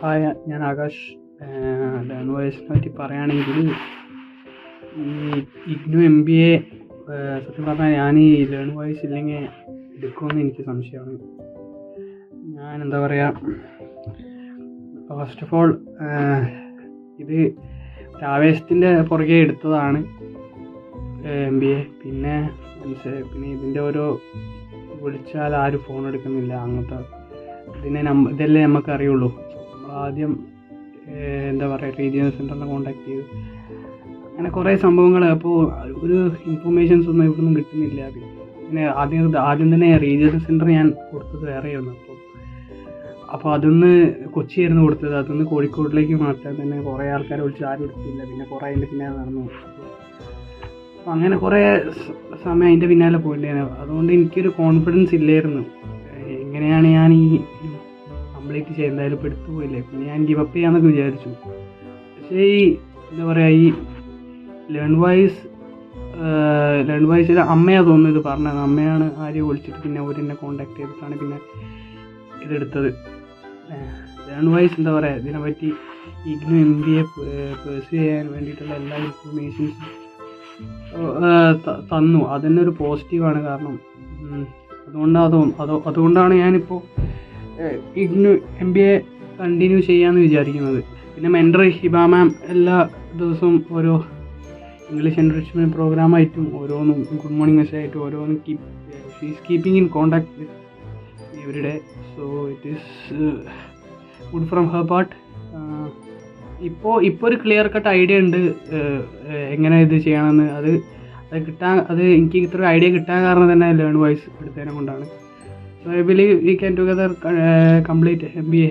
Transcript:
Hi ഞാൻ Akash. Learn പറ്റി പറയുകയാണെങ്കിൽ ഈ ഇഗ്നു എം ബി എ സത്യം പറഞ്ഞാൽ ഞാൻ ഈ ലേൺ വോയിസ് ഇല്ലെങ്കിൽ എടുക്കുമെന്ന് എനിക്ക് സംശയമാണ്. ഞാൻ എന്താ പറയുക ഫസ്റ്റ് ഓഫ് ഓൾ ഇത് ആവേശത്തിന്റെ പുറകെ എടുത്തതാണ് എം ബി എ. പിന്നെ പിന്നെ ഇതിന്റെ ഓരോ വിളിച്ചാൽ ആരും ഫോൺ എടുക്കുന്നില്ല. അങ്ങനത്തെ ഇതിനെ നമ്മ ഇതല്ലേ നമുക്ക് അറിയുള്ളൂ നമ്മൾ ആദ്യം എന്താ പറയുക റീജിയണൽ സെന്ററിനെ കോൺടാക്ട് ചെയ്തു. അങ്ങനെ കുറേ സംഭവങ്ങൾ അപ്പോൾ ഒരു ഇൻഫർമേഷൻസ് ഒന്നും ഇവിടെ നിന്നും കിട്ടുന്നില്ല. പിന്നെ ആദ്യം ആദ്യം തന്നെ റീജിയണൽ സെന്റർ ഞാൻ കൊടുത്തത് വേറെയായിരുന്നു അപ്പോൾ അപ്പോൾ അതൊന്ന് കൊച്ചിയായിരുന്നു കൊടുത്തത്. അതൊന്ന് കോഴിക്കോടിലേക്ക് മാറ്റാൻ തന്നെ കുറേ ആൾക്കാരെ വിളിച്ച് ആരും എടുത്തില്ല. പിന്നെ കുറേ അതിന്റെ പിന്നെ നടന്നു. അപ്പോൾ അങ്ങനെ കുറേ സമയം അതിന്റെ പിന്നാലെ പോയില്ലായിരുന്നു അതുകൊണ്ട് എനിക്കൊരു കോൺഫിഡൻസ് ഇല്ലായിരുന്നു. എങ്ങനെയാണ് ഞാൻ ഈ കംപ്ലീറ്റ് ചെയ്യുന്നത് എന്തായാലും പെടുത്തു പോയില്ലേ? പിന്നെ ഞാൻ ഗിവപ്പ് ചെയ്യാമെന്നൊക്കെ വിചാരിച്ചു. പക്ഷേ ഈ എന്താ പറയുക ഈ ലേൺ വൈസ് ലേൺ വൈസ് അമ്മയാ തോന്നുന്നു ഇത് പറഞ്ഞത്. അമ്മയാണ് ആരെയും വിളിച്ചിട്ട് പിന്നെ അവർ എന്നെ കോണ്ടാക്ട് ചെയ്തിട്ടാണ് പിന്നെ ഇതെടുത്തത്. ലേൺ വൈസ് എന്താ പറയുക ഇതിനെപ്പറ്റി IGNOU M B A pursue ചെയ്യാൻ വേണ്ടിയിട്ടുള്ള എല്ലാ ഇൻഫർമേഷൻസും തന്നു. അതന്നെ ഒരു പോസിറ്റീവാണ് കാരണം. അതുകൊണ്ടാണ് അതോ അതുകൊണ്ടാണ് ഞാനിപ്പോൾ IGNOU M B A continue ചെയ്യാമെന്ന് വിചാരിക്കുന്നത്. പിന്നെ മെൻഡർ ഹിബ മാം എല്ലാ ദിവസവും ഓരോ ഇംഗ്ലീഷ് എൻറിച്ച്മെന്റ് പ്രോഗ്രാമായിട്ടും ഓരോന്നും ഗുഡ് മോർണിംഗ് മെസ്സേജ് ആയിട്ടും ഓരോന്നും keep she's keeping in contact day so it is good from her part ഇപ്പോൾ ഇപ്പോൾ ഒരു ക്ലിയർ കട്ട് ഐഡിയ ഉണ്ട്. ഏഹ്, ഏഹ്, എങ്ങനെ ഇത് ചെയ്യണമെന്ന്. അത് അത് കിട്ടാൻ അത് എനിക്ക് ഇത്ര ഐഡിയ കിട്ടാൻ കാരണം തന്നെ ലേൺ വൈസ് എടുത്തതിനെ കൊണ്ടാണ്. I believe we can together complete M B A